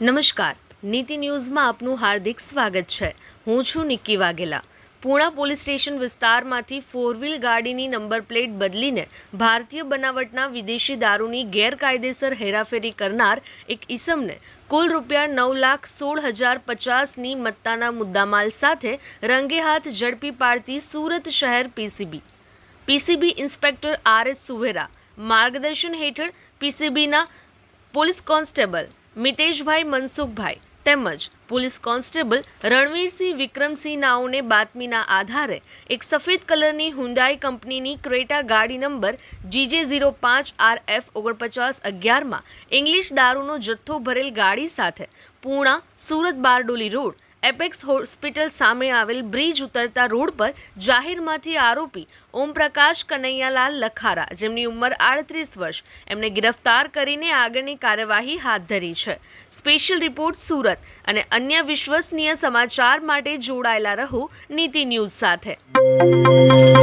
નમસ્કાર. નીતિ ન્યૂઝમાં આપનું હાર્દિક સ્વાગત છે. હું છું નિક્કી વાઘેલા. પૂણા પોલીસ સ્ટેશન વિસ્તારમાંથી ફોર વ્હીલ ગાડીની નંબર પ્લેટ બદલીને ભારતીય બનાવટના વિદેશી દારૂની ગેરકાયદેસર હેરાફેરી કરનાર એક ઈસમને કુલ રૂપિયા નવ લાખ સોળ હજાર પચાસની મત્તાના મુદ્દામાલ સાથે રંગે હાથ ઝડપી પાડતી સુરત શહેર PCB. PCB inspector R S Suvera માર્ગદર્શન હેઠળ પીસીબીના પોલીસ કોન્સ્ટેબલ મિતેશભાઈ મનસુખભાઈ તેમજ પોલીસ કોન્સ્ટેબલ રણવીરસિંહ વિક્રમસિંહ નાઓને બાતમીના આધારે એક સફેદ કલરની હુન્ડાઈ કંપનીની ક્રેટા ગાડી નંબર જીજે ઝીરો પાંચ આર એફ ઓગણપચાસ અગિયારમાં ઇંગ્લિશ દારૂનો જથ્થો ભરેલ ગાડી સાથે Puna Surat Bardoli road Apex hospital સામે આવેલ બ્રિજ ઉતરતા રોડ પર જાહેરમાંથી આરોપી ઓમપ્રકાશ કનૈયાલાલ લખારા, જેમની ઉંમર આડત્રીસ વર્ષ. એમને ગિરફ્તાર કરીને આગળની કાર્યવાહી હાથ ધરી છે. સ્પેશિયલ રિપોર્ટ સુરત અને અન્ય વિશ્વસનીય સમાચાર માટે જોડાયેલા રહો નીતિ ન્યૂઝ સાથે.